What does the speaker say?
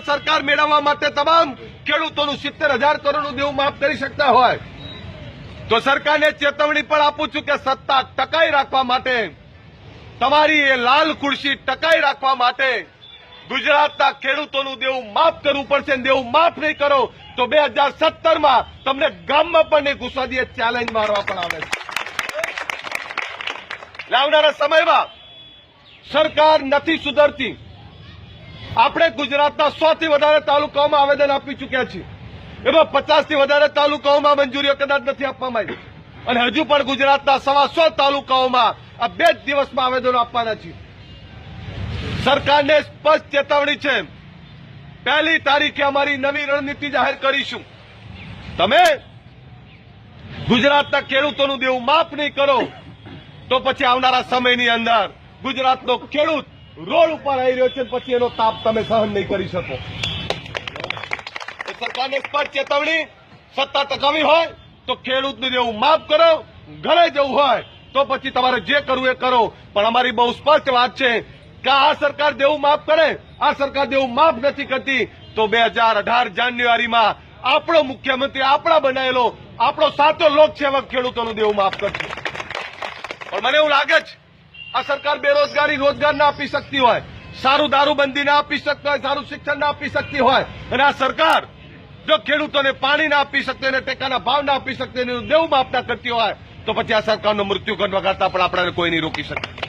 આ સરકાર મેળવવા માટે તમામ ખેડૂતોનું સિત્તેર હજાર કરોડનું દેવું માફ કરી શકતા હોય. તો સરકારને ચેતવણી પણ આપું છું કે સત્તા ટકાઈ રાખવા માટે, તમારી એ લાલ ખુરશી ટકાઈ રાખવા માટે ગુજરાતના ખેડૂતોનું દેવું માફ કરવું પડશે દેવું માફ નહીં કરો તો બે હજાર સત્તરમાં તમને ગામમાં પણ નહીં ઘૂસવા દે ચેલેન્જ મારવા પણ આવે છે. આવનારા સમયમાં સરકાર નથી સુધરતી. આપણે ગુજરાતના સો થી વધારે તાલુકાઓમાં આવેદન આપી ચૂક્યા છીએ. એમાં પચાસથી વધારે તાલુકાઓમાં મંજૂરીઓ કદાચ નથી આપવામાં આવી. અને હજુ પણ ગુજરાતના સવા સો તાલુકાઓમાં આ બે જ દિવસમાં આવેદનો આપવાના છીએ. સરકારને સ્પષ્ટ ચેતવણી છે પહેલી તારીખે અમારી નવી રણનીતિ જાહેર કરીશું. તમે ગુજરાતના ખેડૂતોનું દેવું માફ નહીં કરો, તો પછી આવનારા સમયની અંદર ગુજરાતનો ખેડૂત રોડ ઉપર આવી રહ્યો છે પછી એનો તાપ તમે સહન નહીં કરી શકો. સરકારને સ્પષ્ટ ચેતવણી, સત્તા ટકાવી હોય તો ખેડૂતનું જેવું માફ કરો, ઘરે જવું હોય તો પછી તમારે જે કરવું એ કરો. પણ અમારી બહુ સ્પષ્ટ વાત છે કે આ સરકાર દેવું માફ કરે, આ સરકાર દેવું માફ નથી કરતી, તો બે હજાર અઢાર જાન્યુઆરીમાં આપણો મુખ્યમંત્રી આપણા બનાવેલો, આપણો સાચો લોકસેવક ખેડૂતોનું દેવું માફ કરશે. પણ મને એવું લાગે છે આ સરકાર બેરોજગારી રોજગાર ના આપી શકતી હોય, સારું દારૂબંધી ના આપી શકતી હોય, સારું શિક્ષણ ના આપી શકતી હોય, અને આ સરકાર જો ખેડૂતોને પાણી ના આપી શકતી અને ટેકાના ભાવ ના આપી શકતી દેવું માફ કરતી હોય, તો પછી આ સરકારનું મૃત્યુ વગાડતા પણ આપણને કોઈ નહીં રોકી શકે